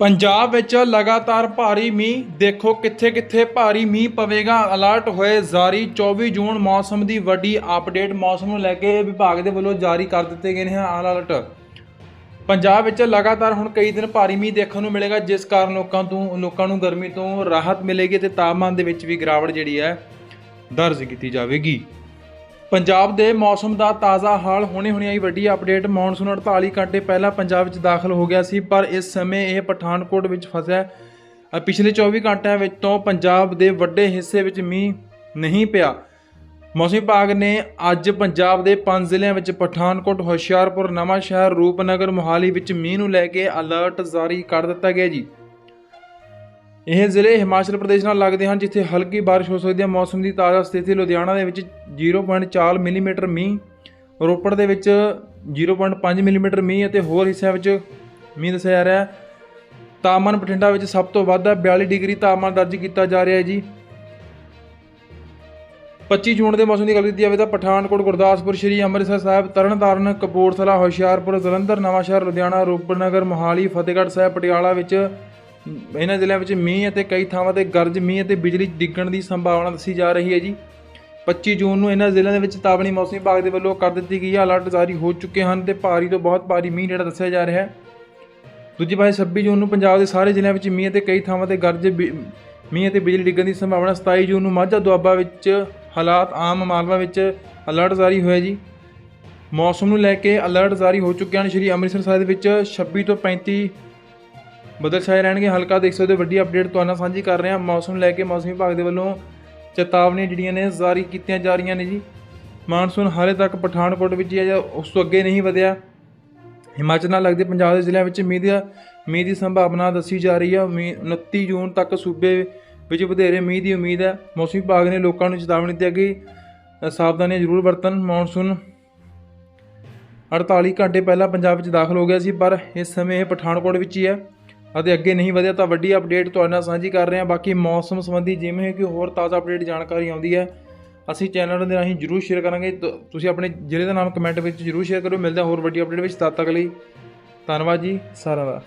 ਪੰਜਾਬ ਵਿੱਚ ਲਗਾਤਾਰ ਭਾਰੀ ਮੀਂਹ, ਦੇਖੋ ਕਿੱਥੇ-ਕਿੱਥੇ ਭਾਰੀ ਮੀਂਹ ਪਵੇਗਾ ਅਲਰਟ ਹੋਏ ਜਾਰੀ। 24 ਜੂਨ ਮੌਸਮ ਦੀ ਵੱਡੀ ਅਪਡੇਟ ਮੌਸਮ ਨੂੰ ਲੈ ਕੇ ਵਿਭਾਗ ਦੇ ਵੱਲੋਂ ਜਾਰੀ ਕਰ ਦਿੱਤੇ ਗਏ ਨੇ ਅਲਰਟ ਪੰਜਾਬ ਵਿੱਚ ਲਗਾਤਾਰ ਹੁਣ ਕਈ ਦਿਨ ਭਾਰੀ ਮੀਂਹ ਦੇਖਣ ਨੂੰ ਮਿਲੇਗਾ, ਜਿਸ ਕਾਰਨ ਲੋਕਾਂ ਤੋਂ, ਲੋਕਾਂ ਨੂੰ ਗਰਮੀ ਤੋਂ ਰਾਹਤ ਮਿਲੇਗੀ ਤੇ ਤਾਪਮਾਨ ਦੇ ਵਿੱਚ ਵੀ ਗਿਰਾਵਟ ਜਿਹੜੀ ਹੈ ਦਰਜ ਕੀਤੀ ਜਾਵੇਗੀ। ਪੰਜਾਬ ਦੇ ਮੌਸਮ ਦਾ ਤਾਜ਼ਾ ਹਾਲ ਹੁਣੇ ਹੁਣੇ ਆਈ ਵੱਡੀ ਅਪਡੇਟ। ਮੌਨਸੂਨ 48 ਘੰਟੇ ਪਹਿਲਾਂ ਪੰਜਾਬ ਵਿੱਚ ਦਾਖਲ ਹੋ ਗਿਆ ਸੀ, ਪਰ ਇਸ ਸਮੇਂ ਇਹ ਪਠਾਨਕੋਟ ਵਿੱਚ ਫਸਿਆ। ਪਿਛਲੇ 24 ਘੰਟਿਆਂ ਵਿੱਚ ਤੋਂ ਪੰਜਾਬ ਦੇ ਵੱਡੇ ਹਿੱਸੇ ਵਿੱਚ ਮੀਂਹ ਨਹੀਂ ਪਿਆ। ਮੌਸਮ ਵਿਭਾਗ ਨੇ ਅੱਜ ਪੰਜਾਬ ਦੇ ਪੰਜ ਜ਼ਿਲ੍ਹਿਆਂ ਵਿੱਚ ਪਠਾਨਕੋਟ, ਹੁਸ਼ਿਆਰਪੁਰ ਨਵਾਂ ਸ਼ਹਿਰ ਰੂਪਨਗਰ, ਮੋਹਾਲੀ ਵਿੱਚ ਮੀਂਹ ਨੂੰ ਲੈ ਕੇ ਅਲਰਟ ਜਾਰੀ ਕਰ ਦਿੱਤਾ ਗਿਆ ਜੀ। ਇਹ ਜ਼ਿਲ੍ਹੇ ਹਿਮਾਚਲ ਪ੍ਰਦੇਸ਼ ਨਾਲ ਲੱਗਦੇ ਹਨ, ਜਿੱਥੇ ਹਲਕੀ ਬਾਰਿਸ਼ ਹੋ ਸਕਦੀ ਹੈ। ਮੌਸਮ ਦੀ ਤਾਜ਼ਾ ਸਥਿਤੀ ਲੁਧਿਆਣਾ ਦੇ ਵਿੱਚ 0.4 ਮਿਲੀਮੀਟਰ ਮੀਂਹ, ਰੋਪੜ ਦੇ ਵਿੱਚ 0.5 ਮਿਲੀਮੀਟਰ ਮੀਂਹ ਅਤੇ ਹੋਰ ਹਿੱਸਿਆਂ ਵਿੱਚ ਮੀਂਹ ਦੱਸਿਆ ਜਾ ਰਿਹਾ ਹੈ। ਤਾਪਮਾਨ ਬਠਿੰਡਾ ਵਿੱਚ ਸਭ ਤੋਂ ਵੱਧ ਹੈ। 42 ਡਿਗਰੀ ਤਾਪਮਾਨ ਦਰਜ ਕੀਤਾ ਜਾ ਰਿਹਾ ਹੈ ਜੀ। 25 ਜੂਨ ਦੇ ਮੌਸਮ ਦੀ ਗੱਲ ਕੀਤੀ ਜਾਵੇ ਤਾਂ ਪਠਾਨਕੋਟ, ਗੁਰਦਾਸਪੁਰ, ਸ਼੍ਰੀ ਅੰਮ੍ਰਿਤਸਰ ਸਾਹਿਬ, ਤਰਨਤਾਰਨ, ਕਪੂਰਥਲਾ, ਹੁਸ਼ਿਆਰਪੁਰ, ਜਲੰਧਰ, ਨਵਾਂਸ਼ਹਿਰ, ਲੁਧਿਆਣਾ, ਰੂਪਨਗਰ, ਮੋਹਾਲੀ, ਫਤਿਹਗੜ੍ਹ ਸਾਹਿਬ, ਪਟਿਆਲਾ ਵਿੱਚ ਇਹਨਾਂ ਜ਼ਿਲ੍ਹਿਆਂ ਵਿੱਚ ਮੀਂਹ ਅਤੇ ਕਈ ਥਾਵਾਂ ਤੇ ਗਰਜ ਮੀਂਹ ਅਤੇ ਬਿਜਲੀ ਡਿੱਗਣ ਦੀ ਸੰਭਾਵਨਾ ਦੱਸੀ ਜਾ ਰਹੀ ਹੈ ਜੀ। 25 ਜੂਨ ਨੂੰ ਇਹਨਾਂ ਜ਼ਿਲ੍ਹਿਆਂ ਦੇ ਵਿੱਚ ਚੇਤਾਵਨੀ ਮੌਸਮ ਵਿਭਾਗ ਦੇ ਵੱਲੋਂ ਕਰ ਦਿੱਤੀ ਗਈ ਹੈ ਅਲਰਟ ਜਾਰੀ ਹੋ ਚੁੱਕੇ ਹਨ ਤੇ ਭਾਰੀ ਤੋਂ ਬਹੁਤ ਭਾਰੀ ਮੀਂਹ ਜਿਹੜਾ ਦੱਸਿਆ ਜਾ ਰਿਹਾ ਹੈ। ਦੂਜੀ ਪਾਸੇ 26 ਜੂਨ ਨੂੰ ਪੰਜਾਬ ਦੇ ਸਾਰੇ ਜ਼ਿਲ੍ਹਿਆਂ ਵਿੱਚ ਮੀਂਹ ਅਤੇ ਕਈ ਥਾਵਾਂ ਤੇ ਗਰਜ ਬਿ- ਮੀਂਹ ਅਤੇ ਬਿਜਲੀ ਡਿੱਗਣ ਦੀ ਸੰਭਾਵਨਾ 27 ਜੂਨ ਨੂੰ ਮਾਝਾ ਦੁਆਬਾ ਵਿੱਚ ਹਾਲਾਤ ਆਮ ਮਾਲਵਾ ਵਿੱਚ ਅਲਰਟ ਜਾਰੀ ਹੋਇਆ ਜੀ। ਮੌਸਮ ਨੂੰ ਲੈ ਕੇ ਅਲਰਟ ਜਾਰੀ ਹੋ ਚੁੱਕੇ ਹਨ। ਸ਼੍ਰੀ ਅੰਮ੍ਰਿਤਸਰ ਸਾਹਿਬ ਵਿੱਚ 26 ਤੋਂ 35 ਬਦਲ ਛਾਏ ਰਹਿਣਗੇ, ਹਲਕਾ ਦੇਖ ਸਕਦੇ ਹੋ, ਵੱਡੀ ਅਪਡੇਟ ਤੁਹਾਨੂੰ ਨਾਲ ਸਾਂਝੀ ਕਰ ਰਹੇ। ਹਾਂ ਮੌਸਮ ਲੈ ਕੇ ਮੌਸਮ ਵਿਭਾਗ ਦੇ ਵੱਲੋਂ ਚੇਤਾਵਨੀ ਜਿਹੜੀਆਂ ਨੇ ਜਾਰੀ ਕੀਤੀਆਂ ਜਾ ਰਹੀਆਂ ਨੇ ਜੀ। ਮਾਨਸੂਨ ਹਾਲੇ ਤੱਕ ਪਠਾਨਕੋਟ ਵਿੱਚ ਹੀ ਹੈ ਜਾਂ ਉਸ ਤੋਂ ਅੱਗੇ ਨਹੀਂ ਵਧਿਆ। ਹਿਮਾਚਲ ਨਾਲ ਲੱਗਦੇ ਪੰਜਾਬ ਦੇ ਜ਼ਿਲ੍ਹਿਆਂ ਵਿੱਚ ਮੀਂਹ ਦੀ ਮੀਂਹ ਦੀ ਸੰਭਾਵਨਾ ਦੱਸੀ ਜਾ ਰਹੀ ਹੈ ਮੀਂਹ 29 ਜੂਨ ਤੱਕ ਸੂਬੇ ਵਿੱਚ ਵਧੇਰੇ ਮੀਂਹ ਦੀ ਉਮੀਦ ਹੈ। ਮੌਸਮ ਵਿਭਾਗ ਨੇ ਲੋਕਾਂ ਨੂੰ ਚੇਤਾਵਨੀ ਦਿੱਤੀ ਹੈ ਕਿ ਸਾਵਧਾਨੀਆਂ ਜ਼ਰੂਰ ਵਰਤਣ। ਮੌਨਸੂਨ 48 ਘੰਟੇ ਪਹਿਲਾਂ ਪੰਜਾਬ ਵਿੱਚ ਦਾਖਲ ਹੋ ਗਿਆ ਸੀ, ਪਰ ਇਸ ਸਮੇਂ ਇਹ ਪਠਾਨਕੋਟ ਵਿੱਚ ਹੀ ਹੈ। ਅਤੇ ਅੱਗੇ ਨਹੀਂ ਵਧਿਆ ਤਾਂ ਵੱਡੀ ਅਪਡੇਟ ਤੁਹਾਡੇ ਨਾਲ ਸਾਂਝੀ ਕਰ ਰਹੇ ਹਾਂ। ਬਾਕੀ ਮੌਸਮ ਸੰਬੰਧੀ ਜਿਵੇਂ ਕਿ ਹੋਰ ਤਾਜ਼ਾ ਅਪਡੇਟ ਜਾਣਕਾਰੀ ਆਉਂਦੀ ਹੈ। ਅਸੀਂ ਚੈਨਲ ਦੇ ਰਾਹੀਂ ਜਰੂਰ ਸ਼ੇਅਰ ਕਰਾਂਗੇ। ਤ- ਤੁਸੀਂ ਆਪਣੇ ਜ਼ਿਲ੍ਹੇ ਦਾ ਨਾਮ ਕਮੈਂਟ ਵਿੱਚ ਜਰੂਰ ਸ਼ੇਅਰ ਕਰੋ ਮਿਲਦੇ ਹਾਂ ਹੋਰ ਵੱਡੀ ਅਪਡੇਟ ਵਿੱਚ। ਤਦ ਤੱਕ ਲਈ ਧੰਨਵਾਦ ਜੀ। ਸਾਰਿਆਂ ਦਾ।